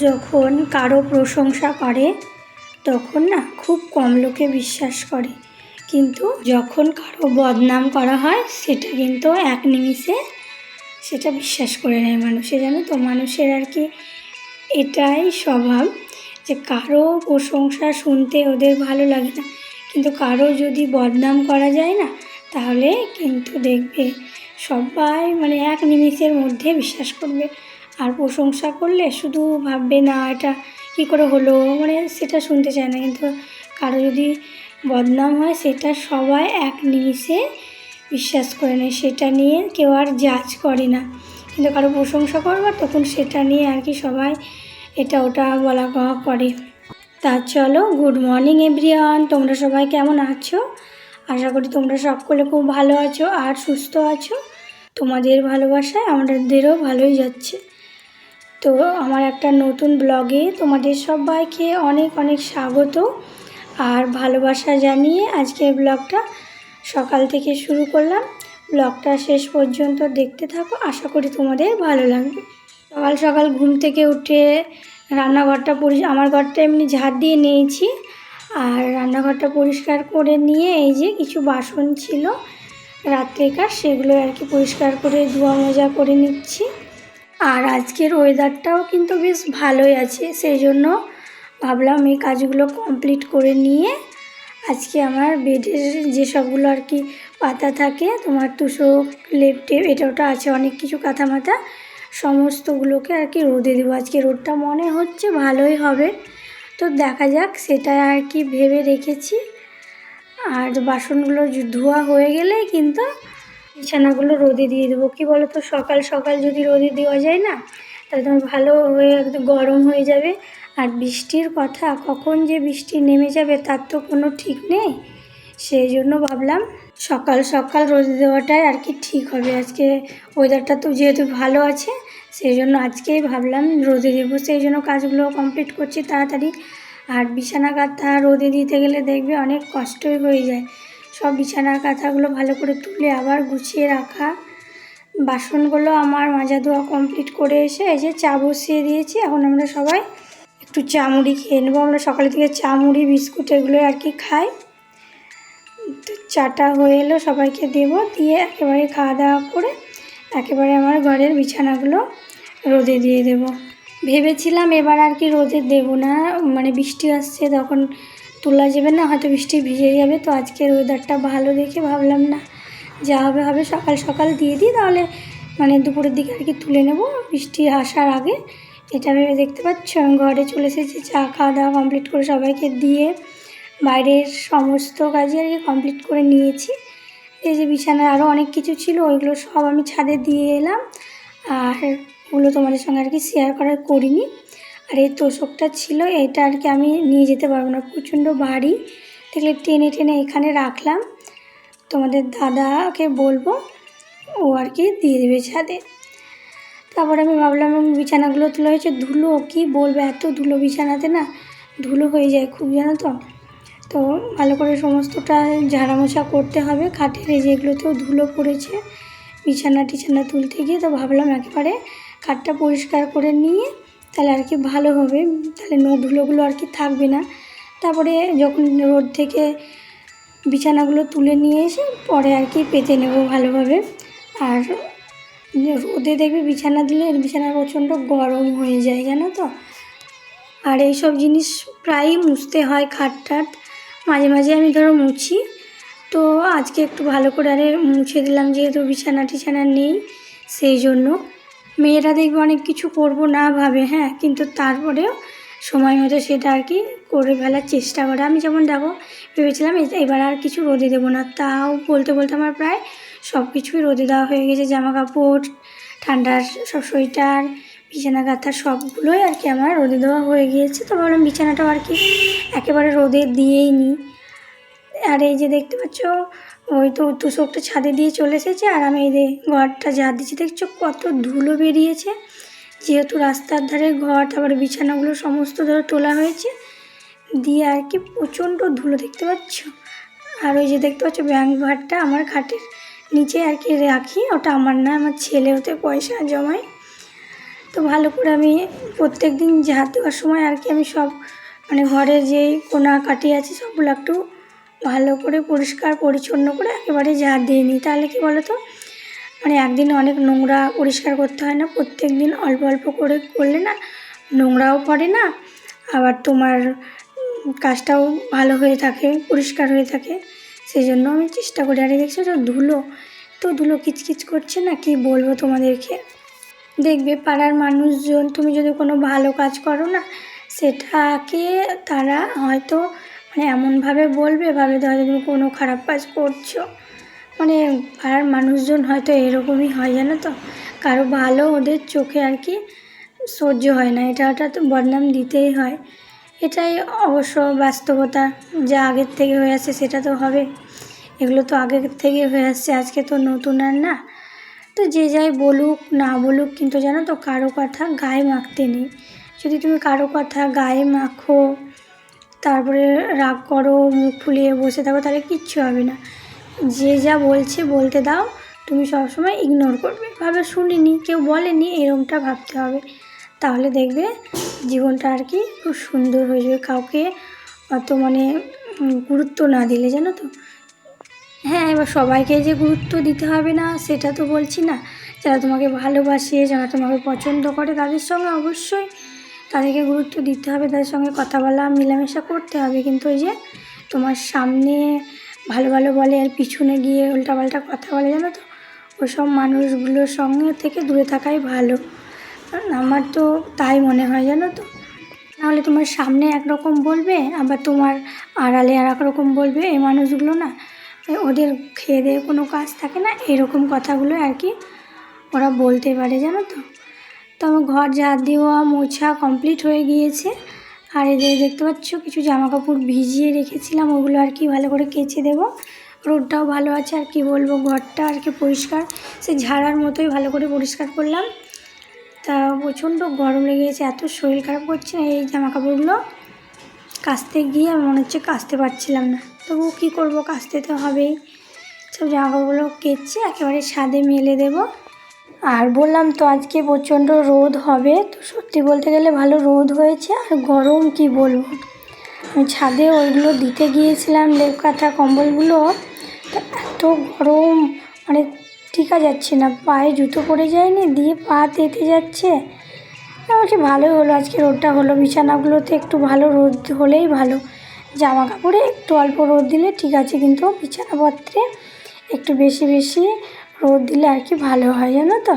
যখন কারও প্রশংসা করে, তখন না খুব কম লোকে বিশ্বাস করে। কিন্তু যখন কারও বদনাম করা হয়, সেটা কিন্তু এক নিমিষে সেটা বিশ্বাস করে নেয় মানুষে, জানো তো? মানুষের আর কি এটাই স্বভাব যে কারও প্রশংসা শুনতে ওদের ভালো লাগে না। কিন্তু কারও যদি বদনাম করা যায় না, তাহলে কিন্তু দেখবে সবাই মানে এক নিমিষের মধ্যে বিশ্বাস করবে। আর প্রশংসা করলে শুধু ভাববে, না, এটা কী করে হলো? মানে সেটা শুনতে চায় না। কিন্তু কারও যদি বদনাম হয়, সেটা সবাই এক নিমিষে বিশ্বাস করে নেয়। সেটা নিয়ে কেউ আর জাজ করে না। কিন্তু কারও প্রশংসা করবে তখন সেটা নিয়ে আর কি সবাই এটা ওটা বলা কওয়া করে। তা চলো গুড মর্নিং এভরিওয়ান তোমরা সবাই কেমন আছো? আশা করি তোমরা সকলে খুব ভালো আছো আর সুস্থ আছো। তোমাদের ভালোবাসায় আমাদেরও ভালোই যাচ্ছে। তো আমার একটা নতুন ব্লগে তোমাদের সবাইকে অনেক অনেক স্বাগত আর ভালোবাসা জানিয়ে আজকের ব্লগটা সকাল থেকে শুরু করলাম। ব্লগটা শেষ পর্যন্ত দেখতে থাকো, আশা করি তোমাদের ভালো লাগবে। সকাল সকাল ঘুম থেকে উঠে রান্নাঘরটা পরি, আমার ঘরটা এমনি ঝাড় দিয়ে নিয়েছি আর রান্নাঘরটা পরিষ্কার করে নিয়ে এই যে কিছু বাসন ছিল রাত্রেকার, সেগুলো আর কি পরিষ্কার করে ধোয়া মোজা করে নিচ্ছি। আর আজকের ওয়েদারটাও কিন্তু বেশ ভালোই আছে সেই জন্য ভাবলাম এই কাজগুলো কমপ্লিট করে নিয়ে আজকে আমার বেডের যেসবগুলো আর কি পাতা থাকে, তোমার তুষক লেপটে এটা ওটা আছে, অনেক কিছু কাঁথা মাথা সমস্তগুলোকে আর কি রোদে দেবো। আজকে রোদটা মনে হচ্ছে ভালোই হবে। তো দেখা যাক সেটা আর কি ভেবে রেখেছি। আর বাসনগুলো ধোয়া হয়ে গেলে কিন্তু বিছানাগুলো রোদে দিয়ে দেবো। কী বলো তো সকাল সকাল যদি রোদে দেওয়া যায় না, তাহলে তোমার ভালো হয়ে একদম গরম হয়ে যাবে। আর বৃষ্টির কথা, কখন যে বৃষ্টি নেমে যাবে তার তো কোনো ঠিক নেই। সেই জন্য ভাবলাম সকাল সকাল রোদে দেওয়াটাই আর কি ঠিক হবে। আজকে ওয়েদারটা তো যেহেতু ভালো আছে, সেই জন্য আজকেই ভাবলাম রোদে দেবো। সেই জন্য কাজগুলো কমপ্লিট করছি তাড়াতাড়ি। আর বিছানা কাঁথা রোদে দিতে গেলে দেখবে অনেক কষ্টই হয়ে যায়। সব বিছানার কাঁথাগুলো ভালো করে তুলে আবার গুছিয়ে রাখা। বাসনগুলো আমার মাজা ধোয়া কমপ্লিট করে এসে এই যে চা বসিয়ে দিয়েছি। এখন আমরা সবাই একটু চা মুড়ি খেয়ে নেব। আমরা সকালে থেকে চা, মুড়ি, বিস্কুট এগুলো আর কি খাই। তো চাটা হয়ে এলো, সবাইকে দেবো। দিয়ে একেবারে খাওয়া দাওয়া করে একেবারে আমার ঘরের বিছানাগুলো রোদে দিয়ে দেবো। ভেবেছিলাম এবার আর কি রোদে দেবো না। মানে বৃষ্টি আসছে, তখন তোলা যাবে না, হয়তো বৃষ্টি ভিজে যাবে। তো আজকের ওয়েদারটা ভালো দেখে ভাবলাম না, যা হবে হবে, সকাল সকাল দিয়ে দিই, তাহলে মানে দুপুরের দিকে আর কি তুলে নেব। বৃষ্টি আসার আগে, এটা ভেবে দেখতে পাচ্ছ, আমি ঘরে চলে এসেছি, চা খাওয়া দাওয়া কমপ্লিট করে সবাইকে দিয়ে বাইরের সমস্ত কাজই আর কি কমপ্লিট করে নিয়েছি। এই যে বিছানায় আরও অনেক কিছু ছিল, ওইগুলো সব আমি ছাদে দিয়ে এলাম। আর ওগুলো তোমাদের সঙ্গে আর কি শেয়ার করার করিনি। আর এই তোষকটা ছিল, এটা আর কি আমি নিয়ে যেতে পারব না। প্রচণ্ড বাড়ি দেখলে টেনে টেনে এখানে রাখলাম। তোমাদের দাদাকে বলব, ও আর কি দিয়ে দেবে ছাদে। তারপর আমি ভাবলাম বিছানাগুলো তোলা হয়েছে। ধুলো কি বলব? এত ধুলো বিছানাতে না, ধুলো হয়ে যায় খুব, জানো তো? তো ভালো করে সমস্তটা ঝাড়া মোছা করতে হবে। খাটের যেগুলোতেও ধুলো পড়েছে, বিছানা টিছানা তুলতে গিয়ে তো ভাবলাম একেবারে খাটটা পরিষ্কার করে নিয়ে তাহলে আর কি ভালো হবে। তাহলে নো ধুলোগুলো আর কি থাকবে না। তারপরে যখন রোদ থেকে বিছানাগুলো তুলে নিয়ে এসে পরে আর কি পেতে নেব ভালোভাবে। আর রোদে দেখবে বিছানা দিলে বিছানা প্রচণ্ড গরম হয়ে যায়, জানো তো? আর এইসব জিনিস প্রায়ই মুছতে হয় খাট টাট। মাঝে মাঝে আমি ধরো মুছি। তো আজকে একটু ভালো করে আরে মুছে দিলাম যেহেতু বিছানা টিছানা নেই, সেই জন্য। মেয়েরা দেখবে অনেক কিছু করব না ভাবে হ্যাঁ কিন্তু তারপরেও সময় মতো সেটা আর কি করে ফেলার চেষ্টা করে। আমি যেমন দেখো, ভেবেছিলাম এবার আর কিছু রোদে দেবো না। তাও বলতে বলতে আমার প্রায় সব কিছুই রোদে দেওয়া হয়ে গেছে। জামা কাপড় ঠান্ডার সব সোয়েটার, বিছানা কাঁথা সবগুলোই আর কি আমার রোদে দেওয়া হয়ে গিয়েছে। তো ভাবলাম বিছানাটাও আর কি একেবারে রোদে দিয়েই নিই আর এই যে দেখতে পাচ্ছ ওই তো তোষকটা ছাদে দিয়ে চলে এসেছে আর আমি এই ঘরটা যা দিচ্ছি দেখছ কত ধুলো বেরিয়েছে। যেহেতু রাস্তার ধারে ঘর, তারপরে বিছানাগুলো সমস্ত ধরো তোলা হয়েছে। দিয়ে আর কি প্রচণ্ড ধুলো দেখতে পাচ্ছ। আর ওই যে দেখতে পাচ্ছ ব্যাঙ্ক ভারটা আমার খাটের নিচে আর কি রাখি, ওটা আমার না, আমার ছেলে ওতে পয়সা জমায়। তো ভালো করে আমি প্রত্যেক দিন ঝাড় দেওয়ার সময় আর কি আমি সব মানে ঘরের যেই কোনা কাটি আছে সবগুলো একটু ভালো করে পরিষ্কার, পরিচ্ছন্ন করে একেবারে ঝাড় দিয়ে নিই। তাহলে কি বলো তো মানে একদিন অনেক নোংরা পরিষ্কার করতে হয় না প্রত্যেক দিন অল্প অল্প করে করলে না নোংরাও পড়ে না, আবার তোমার কাজটাও ভালো হয়ে থাকে, পরিষ্কার হয়ে থাকে। সেই জন্য আমি চেষ্টা করি। আর দেখছ তো, ধুলো তো ধুলো কিচকিচ করছে না? কি বলব তোমাদেরকে? দেখবে পাড়ার মানুষজন, তুমি যদি কোনো ভালো কাজ করো না, সেটাকে তারা হয়তো মানে এমনভাবে বলবে, ভাবে হয়তো তুমি কোনো খারাপ কাজ করছ। মানে পাড়ার মানুষজন হয়তো এরকমই হয়, জানো তো? কারও ভালো ওদের চোখে আর কি সহ্য হয় না। এটা ওটা তো বদনাম দিতেই হয়। এটাই অবশ্য বাস্তবতা। যা আগের থেকে হয়ে আসছে সেটা তো হবে। এগুলো তো আগের থেকে হয়ে আসছে, আজকে তো নতুন আর না। তো যে যাই বলুক, না বলুক, কিন্তু জানো তো কারও কথা গায়ে মাখতে নেই। যদি তুমি কারও কথা গায়ে মাখো তারপরে রাগ করো, মুখ ফুলিয়ে বসে থাকো, তাহলে কিচ্ছু হবে না। যে যা বলছে বলতে দাও, তুমি সবসময় ইগনোর করবে। ভাবে শুনিনি, কেউ বলেনি, এরমটা ভাবতে হবে। তাহলে দেখবে জীবনটা আর কি খুব সুন্দর হয়ে যাবে। কাউকে অত মানে গুরুত্ব না দিলে, জানো তো? হ্যাঁ এবার সবাইকে যে গুরুত্ব দিতে হবে না, সেটা তো বলছি না। যারা তোমাকে ভালোবাসে, যারা তোমাকে পছন্দ করে, তাদের সঙ্গে অবশ্যই তাদেরকে গুরুত্ব দিতে হবে, তাদের সঙ্গে কথা বলা, মেলামেশা করতে হবে। কিন্তু ওই যে তোমার সামনে ভালো ভালো বলে আর পিছনে গিয়ে উল্টাপাল্টা কথা বলে, জানো তো? ওসব মানুষগুলোর সঙ্গে থেকে দূরে থাকাই ভালো। কারণ আমার তো তাই মনে হয়, জানো তো? নাহলে তোমার সামনে একরকম বলবে, আবার তোমার আড়ালে আর রকম বলবে, এই মানুষগুলো না ওদের খেয়ে দেয়ে কোনো কাজ থাকে না, এরকম কথাগুলো আর কি ওরা বলতে পারে, জানো তো? তো আমার ঘর ঝাড় দেওয়া মোছা কমপ্লিট হয়ে গিয়েছে। আর যে দেখতে পাচ্ছ, কিছু জামা কাপড় ভিজিয়ে রেখেছিলাম, ওগুলো আর কি ভালো করে কেচে দেবো। রোডটাও ভালো আছে, আর কি বলব, ঘরটা আর কি পরিষ্কার। সে ঝাড়ার মতোই ভালো করে পরিষ্কার করলাম। তা প্রচণ্ড গরম লেগে গেছে এত শরীর খারাপ করছে না এই জামা কাপড়গুলো কাচতে গিয়ে আমি মনে হচ্ছে কাচতে পারছিলাম না। তবু কী করব কাচতে তো হবেই। সব জামা কাপড়গুলো কেচে একেবারে ছাদে মেলে দেবো। আর বললাম তো আজকে প্রচণ্ড রোদ হবে, তো সত্যি বলতে গেলে ভালো রোদ হয়েছে, আর গরম কি বলব? আমি ছাদে ওইগুলো দিতে গিয়েছিলাম লেপ কাঁথা কম্বলগুলো এত গরম মানে টিকা যাচ্ছে না, পায়ে জুতো পরে যায়নি, দিয়ে পা তেতে যাচ্ছে। আমাকে ভালোই হলো, আজকে রোদটা হলো, বিছানাগুলোতে একটু ভালো রোদ হলেই ভালো। জামা কাপড়ে একটু অল্প রোদ দিলে ঠিক আছে, কিন্তু বিছানাপত্রে একটু বেশি বেশি রোদ দিলে আর কি ভালো হয় জানো তো?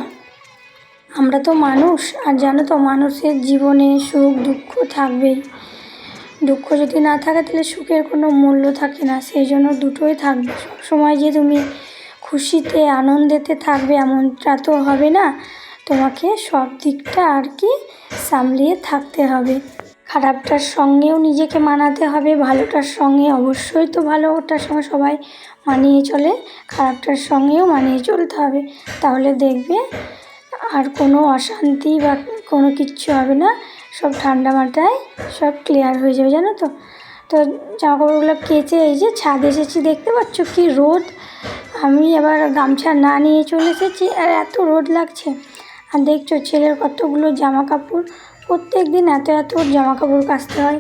আমরা তো মানুষ, আর জানো তো মানুষের জীবনে সুখ, দুঃখ থাকবেই দুঃখ যদি না থাকে তাহলে সুখের কোনো মূল্য থাকে না সেই জন্য দুটোই থাকবে। সবসময় যে তুমি খুশিতে, আনন্দেতে থাকবে এমনটা তো হবে না। তোমাকে সব দিকটা আর কি সামলিয়ে থাকতে হবে। খারাপটার সঙ্গেও নিজেকে মানাতে হবে, ভালোটার সঙ্গে অবশ্যই তো ভালোটার সঙ্গে সবাই মানিয়ে চলে, খারাপটার সঙ্গেও মানিয়ে চলতে হবে। তাহলে দেখবে আর কোনো অশান্তি বা কোনো কিচ্ছু হবে না, সব ঠান্ডা মাথায় সব ক্লিয়ার হয়ে যাবে, জানো তো? তো জামা কাপড়গুলো কেচে এই যে ছাদ এসেছি, দেখতে পাচ্ছ কি রোদ? আমি এবার গামছা না নিয়ে চলে এসেছি, আর এত রোদ লাগছে। আর দেখছ ছেলের কতগুলো জামা কাপড় প্রত্যেক দিন এত এত জামা কাপড় কাচতে হয়।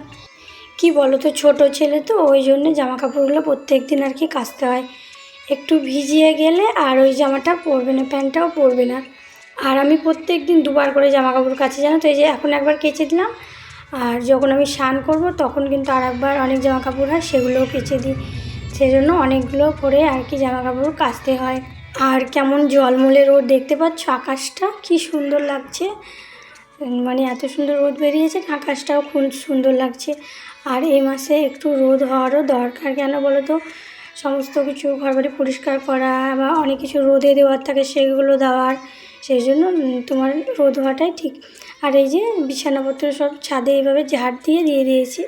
কি বলো তো, ছোটো ছেলে তো, ওই জন্য জামা কাপড়গুলো প্রত্যেক দিন আর কি কাচতে হয়। একটু ভিজিয়ে গেলে আর ওই জামাটা পরবে না, প্যান্টটাও পরবে না। আর আমি প্রত্যেক দিন দুবার করে জামা কাপড় কাচি, জানো তো? এই যে এখন একবার কেচে দিলাম, আর যখন আমি স্নান করব তখন কিন্তু আর একবার অনেক জামা কাপড় হয়, সেগুলোও কেচে দিই। সেই জন্য অনেকগুলো করে আর কি জামা কাপড় কাচতে হয়। আর কেমন জলমলে রোদ দেখতে পাচ্ছ? আকাশটা কি সুন্দর লাগছে। মানে এত সুন্দর রোদ বেরিয়েছে আকাশটাও খুব সুন্দর লাগছে। আর এই মাসে একটু রোদ হওয়ারও দরকার। কেন বলো তো? সমস্ত কিছু ঘরবাড়ি পরিষ্কার করা বা অনেক কিছু রোদে দেওয়ার থাকে সেগুলো দেওয়ার। সেই জন্য তোমার রোদ হওয়াটাই ঠিক। আর এই যে বিছানাপত্র সব ছাদে এইভাবে ঝাড় দিয়ে দিয়ে দিয়েছি।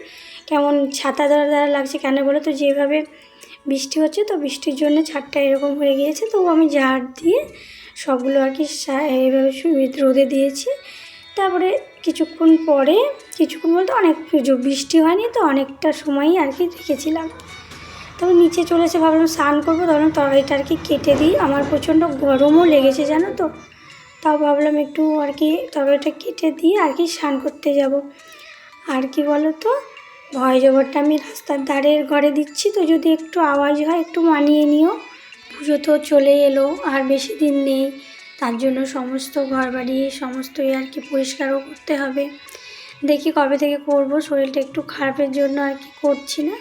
কেমন ছাতা দ্বারা দ্বারা লাগছে কেন বলো তো? যেভাবে বৃষ্টি হচ্ছে তো বৃষ্টির জন্য ছাদটা এরকম হয়ে গিয়েছে। তো আমি ঝাড় দিয়ে সবগুলো আর কি এইভাবে রোদে দিয়েছি। তারপরে কিছুক্ষণ পরে, কিছুক্ষণ বলতে অনেক কিছু বৃষ্টি হয়নি তো অনেকটা সময়ই আর কি রেখেছিলাম। তারপর নিচে চলে এসে ভাবলাম স্নান করব, তখন তরকারিটা আর কি কেটে দিই। আমার প্রচণ্ড গরমও লেগেছে, জানো তো। তাও ভাবলাম একটু আর কি তরকারিটা কেটে দিয়ে আর কি স্নান করতে যাব। আর কি বলো তো ভয় জবরটা আমি রাস্তার ধারের ঘরে দিচ্ছি তো, যদি একটু আওয়াজ হয় একটু মানিয়ে নিও। পুজো তো চলে এলো, আর বেশি দিন নেই। তার জন্য সমস্ত ঘর বাড়ি সমস্তই আর কি পরিষ্কারও করতে হবে। দেখি কবে থেকে করব, শরীরটা একটু খারাপের জন্য আর কি করছি না।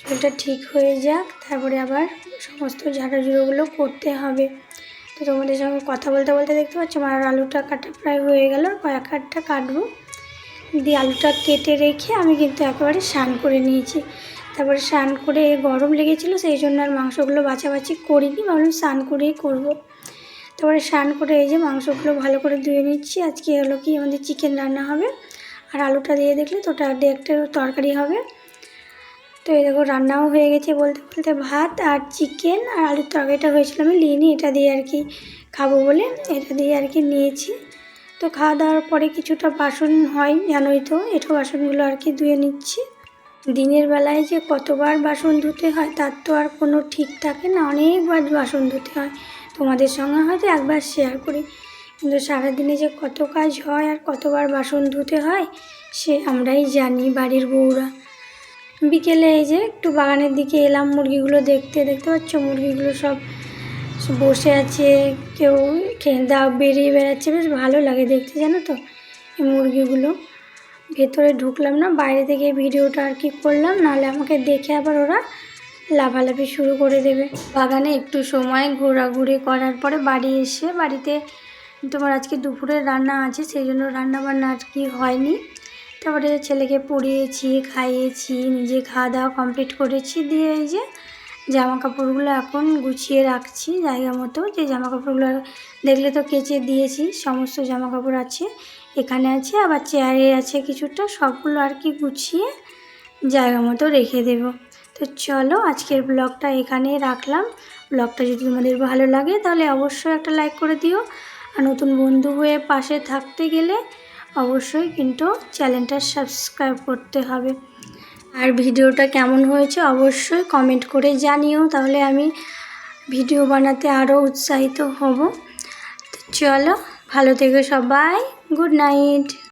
শরীরটা ঠিক হয়ে যাক, তারপরে আবার সমস্ত ঝাড়াঝুড়োগুলো করতে হবে। তো তোমাদের সঙ্গে কথা বলতে বলতে দেখতে পাচ্ছ আমার আলুটা কাটা প্রায় হয়ে গেল, কয়েক আটটা কাটবো। দিয়ে আলুটা কেটে রেখে আমি কিন্তু একেবারে স্নান করে নিয়েছি। তারপরে স্নান করে গরম লেগেছিলো, সেই জন্য আর মাংসগুলো বাছাবাছি করিনি, ভাবলাম স্নান করেই করব। তারপরে স্নান করে এই যে মাংসগুলো ভালো করে ধুয়ে নিচ্ছি। আজকে হলো কি আমাদের চিকেন রান্না হবে। আর আলুটা দিয়ে দেখলে তো ওটা একটা তরকারি হবে। তো এই দেখো রান্নাও হয়ে গেছে বলতে বলতে ভাত আর চিকেন আর আলুর তরকারিটা হয়েছিল আমি নিয়ে নিই এটা দিয়ে আর কি খাব বলে, এটা দিয়ে আর কি নিয়েছি। তো খাওয়া দাওয়ার পরে কিছুটা বাসন হয়, জানোই তো এটো বাসনগুলো আর কি ধুয়ে নিচ্ছি। দিনের বেলায় যে কতবার বাসন ধুতে হয় তার তো আর কোনো ঠিক থাকে না, অনেকবার বাসন ধুতে হয়। তোমাদের সঙ্গে হয়তো একবার শেয়ার করি। কিন্তু সারাদিনে যে কত কাজ হয় আর কতবার বাসন ধুতে হয়, সে আমরাই জানি বাড়ির বউরা। বিকেলে এই যে একটু বাগানের দিকে এলাম, মুরগিগুলো দেখতে দেখতে পাচ্ছ মুরগিগুলো সব বসে আছে, কেউ দাও বেরিয়ে বেড়াচ্ছে, বেশ ভালো লাগে দেখতে জানো তো এই মুরগিগুলো। ভেতরে ঢুকলাম না, বাইরে থেকে ভিডিওটা আর কি করলাম, নাহলে আমাকে দেখে আবার ওরা লাফালাফি শুরু করে দেবে। বাগানে একটু সময় ঘোরাঘুরি করার পরে বাড়ি এসে বাড়িতে তোমার আজকে দুপুরে রান্না আছে, সেই জন্য রান্না বান্না আর কি হয়নি। তারপরে ছেলেকে পড়িয়েছি, খাইয়েছি, নিজে খাওয়া দাওয়া কমপ্লিট করেছি। দিয়ে এই যে জামা কাপড়গুলো এখন গুছিয়ে রাখছি জায়গা মতো। যে জামা কাপড়গুলো দেখলে তো কেচে দিয়েছি, সমস্ত জামা কাপড় আছে, এখানে আছে, আবার চেয়ারে আছে কিছুটা, সবগুলো আর কি গুছিয়ে জায়গা মতো রেখে দেব। তো চলো আজকের ব্লগটা এখানে রাখলাম। ব্লগটা যদি তোমাদের ভালো লাগে তাহলে অবশ্যই একটা লাইক করে দিও। আর নতুন বন্ধু হয়ে পাশে থাকতে গেলে অবশ্যই কিন্তু চ্যানেলটা সাবস্ক্রাইব করতে হবে। আর ভিডিওটা কেমন হয়েছে অবশ্যই কমেন্ট করে জানিও, তাহলে আমি ভিডিও বানাতে আরও উৎসাহিত হব। তো চলো, ভালো থেকো সবাই গুড নাইট